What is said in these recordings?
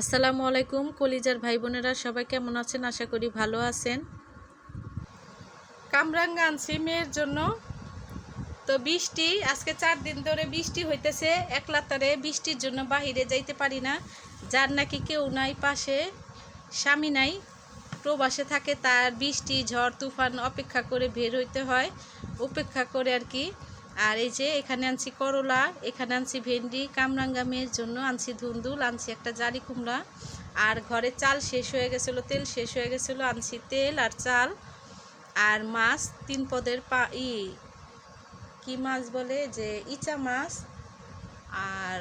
আসসালামু আলাইকুম, কলিজার ভাই বোনেরা সবাই কেমন আছেন? আশা করি ভালো আছেন। কামরাঙ্গা আনছি মেয়ের জন্য। তো বৃষ্টি, আজকে চার দিন ধরে বৃষ্টি হইতেছে একলাতারে বৃষ্টির জন্য বাহিরে যাইতে পারি না। যার নাকি কেউ নাই পাশে, স্বামী নাই, প্রবাসে থাকে তার বৃষ্টি, ঝড়, তুফান অপেক্ষা করে বের হইতে হয় উপেক্ষা করে আর কি। আর এই যে এখানে আনছি করলা, এখানে আনছি ভেন্ডি, কামরাঙ্গা মেয়ের জন্য আনছি ধুন্দুল, আনছি একটা জালি কুমড়া। আর ঘরে চাল শেষ হয়ে গেছিল, তেল শেষ হয়ে গেছিল, আনছি তেল আর চাল। আর মাছ তিন পদের পা, ই, কি মাছ বলে? যে ইচা মাছ আর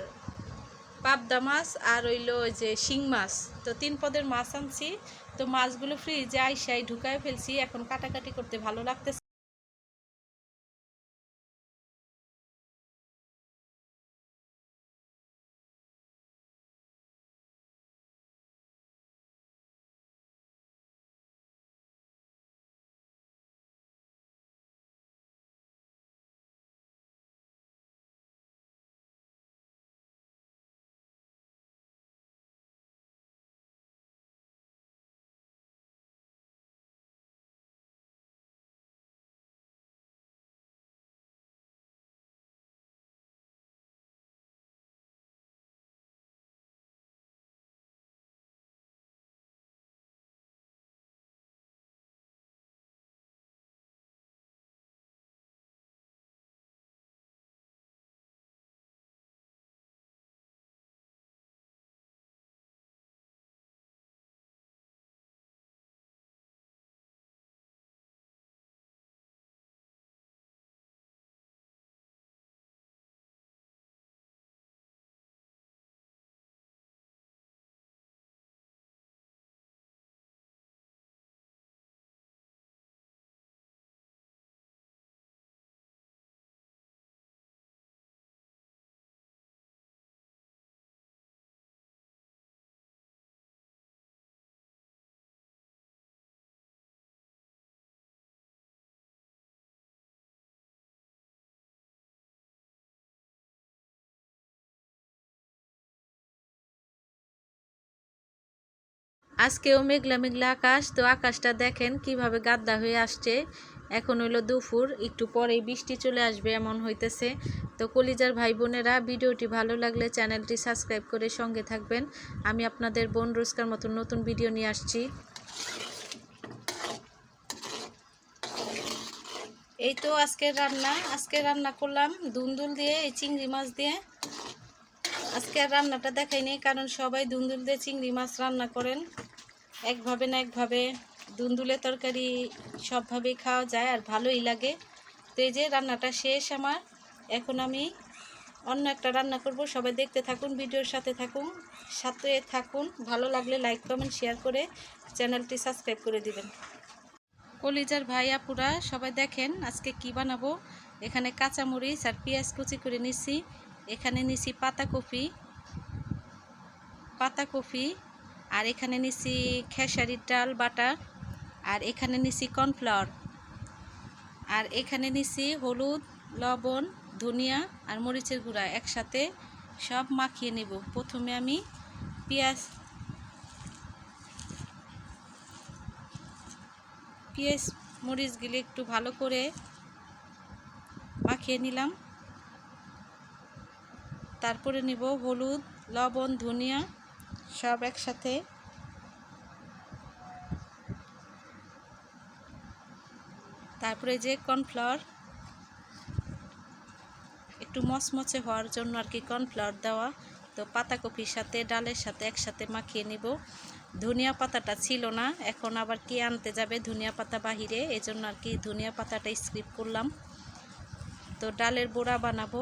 পাবদা মাছ আর হইল যে শিং মাছ। তো তিন পদের মাছ আনছি। তো মাছগুলো ফ্রিজে আইসাই ঢুকায় ফেলছি। এখন কাটাকাটি করতে ভালো লাগতেছে। আজকেও মেঘলা মেঘলা আকাশ, তো আকাশটা দেখেন কীভাবে গাদ্দা হয়ে আসছে। এখন হইল দুপুর, একটু পরেই বৃষ্টি চলে আসবে এমন হইতেছে। তো কলিজার ভাই বোনেরা, ভিডিওটি ভালো লাগলে চ্যানেলটি সাবস্ক্রাইব করে সঙ্গে থাকবেন। আমি আপনাদের বোন রোজকার মতন নতুন ভিডিও নিয়ে আসছি। এই তো আজকের রান্না। আজকে রান্না করলাম দুন্দুল দিয়ে, এই চিংড়ি মাছ দিয়ে। আজকে আর রান্নাটা দেখাইনি কারণ সবাই দুন্দুল দিয়ে চিংড়ি মাছ রান্না করেন। একভাবে না একভাবে দুন্দুলে তরকারি সবভাবেই খাওয়া যায় আর ভালোই লাগে। তো এই যে রান্নাটা শেষ আমার। এখন আমি অন্য একটা রান্না করব। সবাই দেখতে থাকুন, ভিডিওর সাথে থাকুন সাথে থাকুন। ভালো লাগলে লাইক, কমেন্ট, শেয়ার করে চ্যানেলটি সাবস্ক্রাইব করে দিবেন। কলিজার ভাই আপুরা, সবাই দেখেন আজকে কি বানাবো। এখানে কাঁচামরিচ আর পেঁয়াজ কুচি করে নিছি। এখানে নিছি পাতাকপি পাতাকপি আর এখানে নিছি খেসারির ডাল বাটা আর এখানে নিছি কর্নফ্লাওয়ার, আর এখানে নিছি হলুদ, লবণ, ধনিয়া, আর মরিচের গুঁড়া। একসাথে সব মাখিয়ে নেব। প্রথমে আমি পেঁয়াজ পেঁয়াজ মরিচগুলি একটু ভালো করে মাখিয়ে নিলাম। তারপরে নেব হলুদ, লবণ, ধনিয়া, সব একসাথে। তারপরে যে কর্নফ্লাওয়ার, একটু মচমচে হওয়ার জন্য আর কি কর্নফ্লাওয়ার দেওয়া। তো পাতাকপির সাথে, ডালের সাথে একসাথে মাখিয়ে নিব। ধনিয়া পাতাটা ছিল না, এখন আবার কি আনতে যাবে ধনিয়া পাতা বাহিরে? এজন্য আর কি ধনিয়া পাতাটা স্কিপ করলাম। তো ডালের বড়া বানাবো।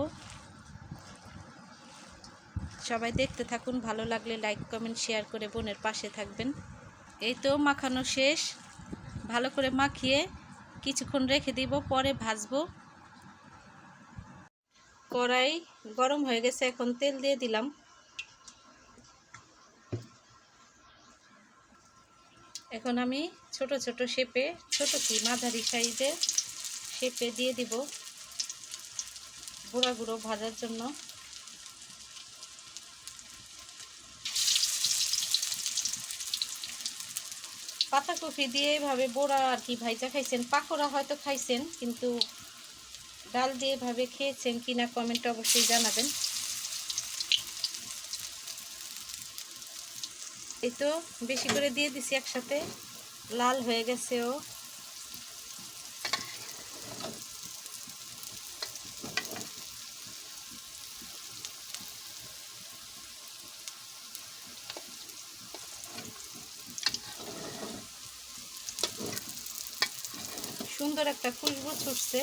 সবাই দেখতে থাকুন, ভালো লাগলে লাইক কমেন্ট শেয়ার করে বোনের পাশে থাকবেন। এই তো মাখানো শেষ। ভালো করে মাখিয়ে কিছুক্ষণ রেখে দিব, পরে ভাজবো। কড়াই গরম হয়ে গেছে, এখন তেল দিয়ে দিলাম। এখন আমি ছোট ছোট শেপে, ছোট কি মাঝারি সাইজের শেপে দিয়ে দিব। গুঁড়া গুঁড়ো ভাজার জন্য। পাতাকপি দিয়ে এভাবে বোড়া আর কি ভাইজা খাইছেন। পাকোড়া হয়তো খাইছেন, কিন্তু ডাল দিয়ে এভাবে খেয়েছেন কিনা কমেন্টে অবশ্যই জানাবেন। এই তো বেশি করে দিয়ে দিছি একসাথে। লাল হয়ে গেছে ও। সুন্দর একটা খুশবু ছুটছে।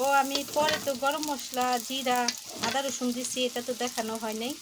ও আমি পরে তো গরম মশলা, জিরা, আদা, রসুন দিচ্ছি এটা তো দেখানো হয় নাই।